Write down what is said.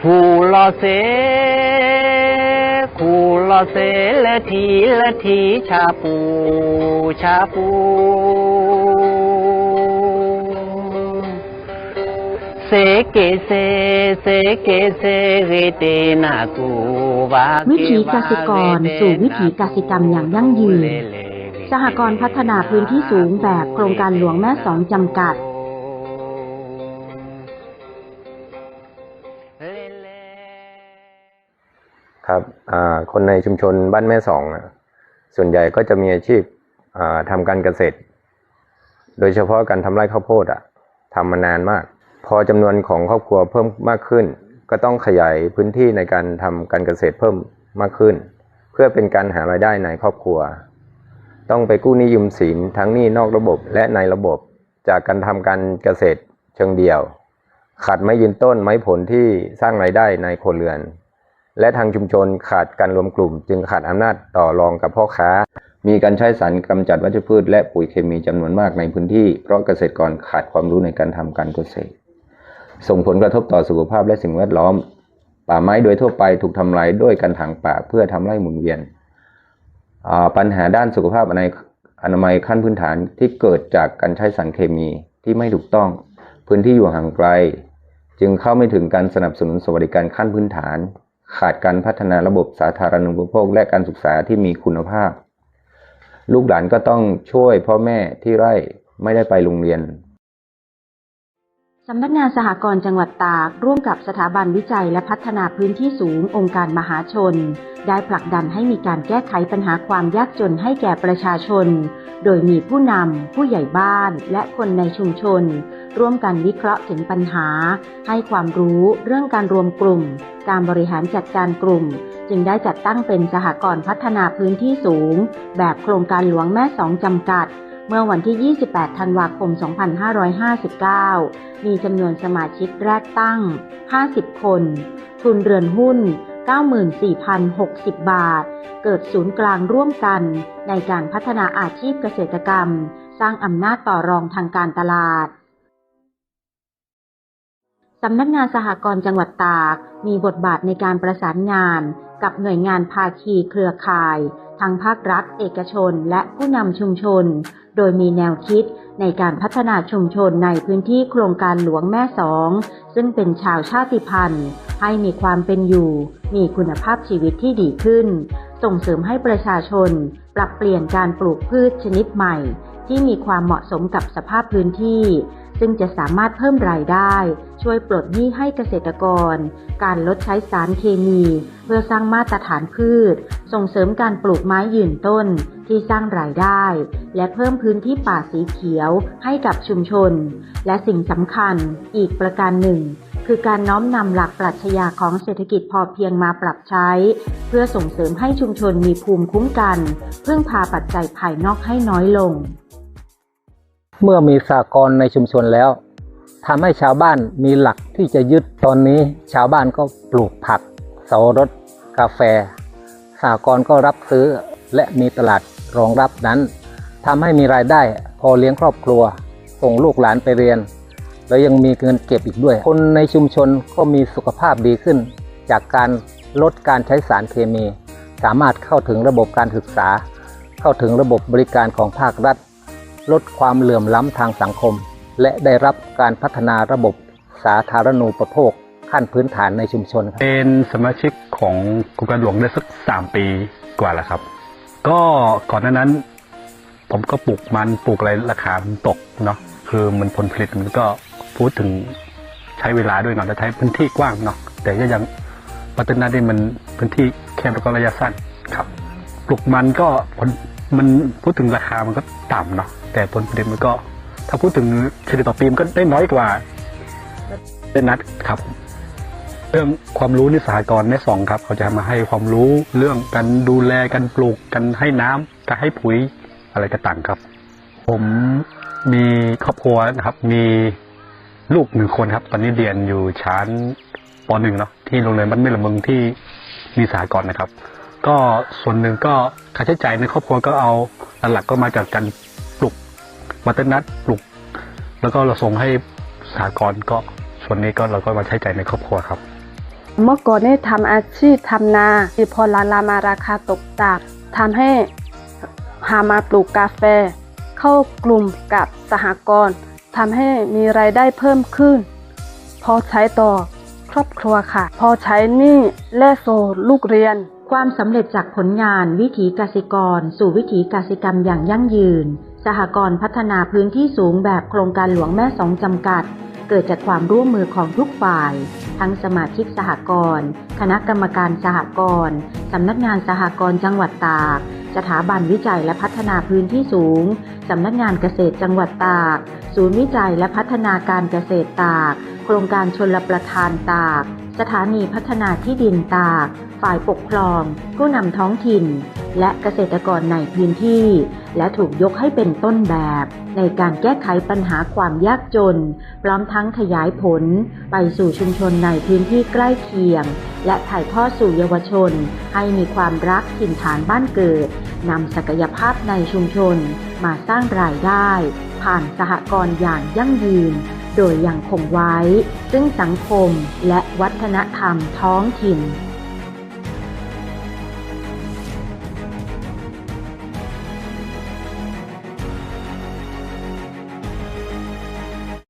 คูลอเซคูลอเซละทีละทีชาปู ชาปูเซเกเซเซเกเซเรเตนากูวาเกวิถีกสิกรสู่วิถีกสิกรรมอย่างยั่งยืน สหกรณ์พัฒนาพื้นที่สูงแบบโครงการหลวงแม่สองจำกัด ครับคนในชุมชนบ้านแม่สองส่วนใหญ่ก็จะมีอาชีพอ่าทำการเกษตร โดยเฉพาะการทำไร่ข้าวโพดอะทำมานานมาก พอจำนวนของครอบครัวเพิ่มมากขึ้น ก็ต้องขยายพื้นที่ในการทำการเกษตรเพิ่มมากขึ้น เพื่อเป็นการหารายได้ในครอบครัว ต้องไปกู้หนี้ยืมสินทั้งหนี้นอกระบบและในระบบ จากการทำการเกษตรเชิงเดี่ยว ขาดไม้ยืนต้นไม้ผลที่สร้างรายได้ในครัวเรือน และทางชุมชนขาดการรวมกลุ่ม จึงขาดอำนาจต่อรองกับพ่อค้า มีการใช้สารกำจัดวัชพืช และปุ๋ยเคมีจำนวนมากในพื้นที่เพราะเกษตรกรขาดความรู้ในการทำการเกษตร ส่งผลกระทบต่อสุขภาพและสิ่งแวดล้อม ป่าไม้โดยทั่วไปถูกทำลายด้วยการถางป่าเพื่อทำไร่หมุนเวียน ปัญหาด้านสุขภาพในอนามัยขั้นพื้นฐานที่เกิดจากการใช้สารเคมีที่ไม่ถูกต้อง พื้นที่อยู่ห่างไกล จึงเข้าไม่ถึงการสนับสนุนสวัสดิการขั้นพื้นฐาน ขาดการพัฒนาระบบสาธารณูปโภคและการศึกษาที่มีคุณภาพ ลูกหลานก็ต้องช่วยพ่อแม่ที่ไร่ไม่ได้ไปโรงเรียนสำนักงานสหกรณ์จังหวัดตาก ร่วมกับสถาบันวิจัยและพัฒนาพื้นที่สูงองค์การมหาชน ได้ผลักดันให้มีการแก้ไขปัญหาความยากจนให้แก่ประชาชน โดยมีผู้นำผู้ใหญ่บ้านและคนในชุมชน ร่วมกันวิเคราะห์ถึงปัญหา ให้ความรู้เรื่องการรวมกลุ่ม การบริหารจัดการกลุ่ม จึงได้จัดตั้งเป็นสหกรณ์พัฒนาพื้นที่สูง แบบโครงการหลวงแม่สองจำกัด เมื่อวันที่ 28 ธันวาคม 2559 มีจำนวนสมาชิกแรกตั้ง 50 คน ทุนเรือนหุ้น 94,060 บาท เกิดศูนย์กลางร่วมกันในการพัฒนาอาชีพเกษตรกรรม สร้างอำนาจต่อรองทางการตลาด สำนักงานสหกรณ์จังหวัดตาก มีบทบาทในการประสานงาน กับหน่วยงานภาคีเครือข่าย ทั้งภาครัฐ เอกชน และผู้นำชุมชน โดยมีแนวคิดในการพัฒนาชุมชนในพื้นที่โครงการหลวงแม่สอง ซึ่งเป็นชาวชาติพันธุ์ ให้มีความเป็นอยู่ มีคุณภาพชีวิตที่ดีขึ้น ส่งเสริมให้ประชาชน ปรับเปลี่ยนการปลูกพืชชนิดใหม่ ที่มีความเหมาะสมกับสภาพพื้นที่ ซึ่งจะสามารถเพิ่มรายได้ ช่วยปลดหนี้ให้เกษตรกร การลดใช้สารเคมี เพื่อสร้างมาตรฐานพืช ส่งเสริมการปลูกไม้ยืนต้นที่สร้างรายได้ และเพิ่มพื้นที่ป่าสีเขียวให้กับชุมชน และสิ่งสำคัญอีกประการหนึ่ง คือการน้อมนำหลักปรัชญาของเศรษฐกิจพอเพียงมาปรับใช้ เพื่อส่งเสริมให้ชุมชนมีภูมิคุ้มกัน พึ่งพาปัจจัยภายนอกให้น้อยลง เมื่อมีสากลในชุมชนแล้วทำให้ชาวบ้านมีหลักที่จะยึดตอนนี้ ชาวบ้านก็ปลูกผักเสารสกาแฟสากลก็รับซื้อและมีตลาดรองรับนั้นทำให้มีรายได้พอเลี้ยงครอบครัว ส่งลูกหลานไปเรียน แล้วยังมีเงินเก็บอีกด้วย คนในชุมชนก็มีสุขภาพดีขึ้น จากการลดการใช้สารเคมี สามารถเข้าถึงระบบการศึกษา เข้าถึงระบบบริการของภาครัฐ ลดความเหลื่อมล้ำทางสังคม และได้รับการพัฒนาระบบสาธารณูปโภคขั้นพื้นฐานในชุมชนครับเป็นสมาชิกของโครงการหลวงได้สักสามปีกว่าแล้วครับ ก็ก่อนหน้านั้น ผมก็ปลูกมันปลูกอะไรราคามันตกเนาะคือมันผลผลิตมันก็ พูดถึงใช้เวลาด้วยเนาะและใช้พื้นที่กว้างเนาะแต่ก็ยังปัตตานีมันพื้นที่แคบแล้วก็ระยะสั้นครับปลูกมันก็ผลมันพูดถึงราคามันก็ต่ำเนาะแต่ผลผลิตมันก็ ถ้าพูดถึงเฉลี่ยต่อปีมันก็ได้น้อยกว่าได้นัดครับ เรื่องความรู้ในสหกรณ์ในสองครับ เขาจะมาให้ความรู้เรื่องการดูแลการปลูกกันให้น้ำการให้ปุ๋ยอะไรต่างๆครับ ผมมีครอบครัวนะครับ มี ลูกหนึ่งคนครับ ตอนนี้เรียนอยู่ชั้นปหนึ่งเนาะที่โรงเรียนบ้านไม่ละเมึงที่มีสหกรนะครับ ก็ส่วนหนึ่งก็ค่าใช้จ่ายในครอบครัวก็เอาหลักๆก็มาจากการปลูกวัตนัดปลูก แล้วก็เราส่งให้สหกรก็ส่วนนี้ก็เราก็มาใช้จ่ายในครอบครัวครับ เมื่อก่อนนี่ทำอาชีพทำนาพอลาลามาราคาตกต่ำทำให้หามาปลูกกาแฟ เข้ากลุ่มกับสหกรณ์ ทำให้มีรายได้เพิ่มขึ้น พอใช้ต่อครอบครัวค่ะ พอใช้หนี้และโซลูกเรียน ความสำเร็จจากผลงานวิถีกสิกร สู่วิถีกสิกรรมอย่างยั่งยืน สหกรณ์พัฒนาพื้นที่สูงแบบโครงการหลวงแม่สองจำกัด เกิดจากความร่วมมือของทุกฝ่าย ทั้งสมาชิกสหกรณ์คณะกรรมการสหกรณ์สำนักงานสหกรณ์จังหวัดตาก สถาบันวิจัยและพัฒนาพื้นที่สูง สำนักงานเกษตรจังหวัดตาก ศูนย์วิจัยและพัฒนาการเกษตรตาก โครงการชนรประทานตาก สถานีพัฒนาที่ดินตาก ฝ่ายปกครอง ผู้นำท้องถิ่น และเกษตรกรในพื้นที่ และถูกยกให้เป็นต้นแบบ ในการแก้ไขปัญหาความยากจน พร้อมทั้งขยายผล ไปสู่ชุมชนในพื้นที่ใกล้เคียงและถ่ายทอดสู่เยาวชน ให้มีความรักถิ่นฐานบ้านเกิด นำศักยภาพในชุมชนมาสร้างรายได้ ผ่านสหกรณ์อย่างยั่งยืน โดยยังคงไว้ ซึ่งสังคมและวัฒนธรรมท้องถิ่น